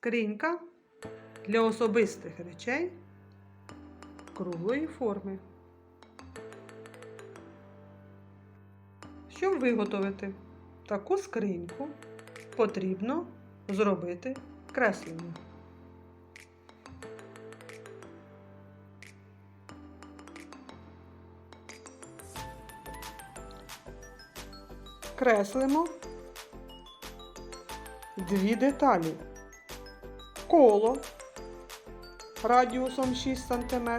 скринька для особистих речей круглої форми. Щоб виготовити таку скриньку, потрібно зробити креслення. Креслимо дві деталі. Коло радіусом 6 см.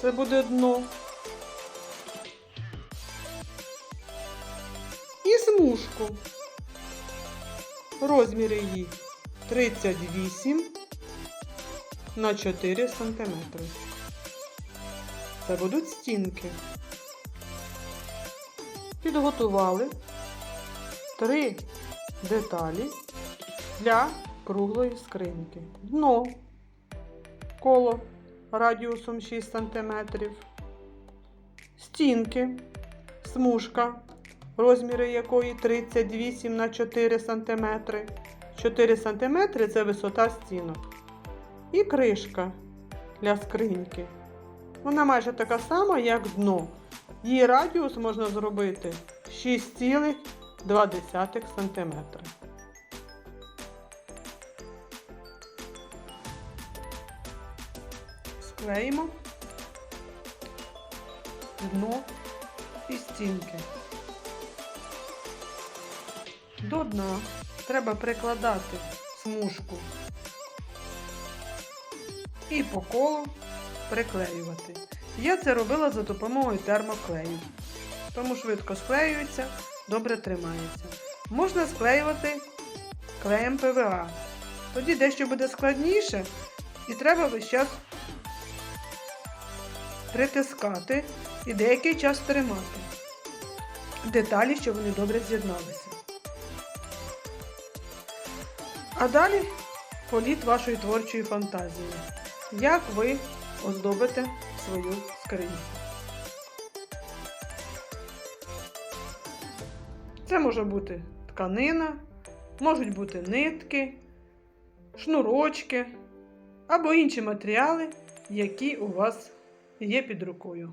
Це буде дно. І смужку. Розмір її 38 на 4 см. Це будуть стінки. Підготували три деталі для круглої скриньки. Дно, коло радіусом 6 см, стінки, смужка, розміри якої 38 на 4 см. 4 см це висота стінок. І кришка для скриньки. Вона майже така сама, як дно. Її радіус можна зробити 6,2 см. Склеїмо дно і стінки. До дна треба прикладати смужку і по колу приклеювати. Я це робила за допомогою термоклею, тому швидко склеюється, добре тримається. Можна склеювати клеєм ПВА. Тоді дещо буде складніше і треба весь час притискати і деякий час тримати деталі, щоб вони добре з'єдналися. А далі політ вашої творчої фантазії. Як ви оздобите свою скриньку. Це може бути тканина, можуть бути нитки, шнурочки або інші матеріали, які у вас є під рукою.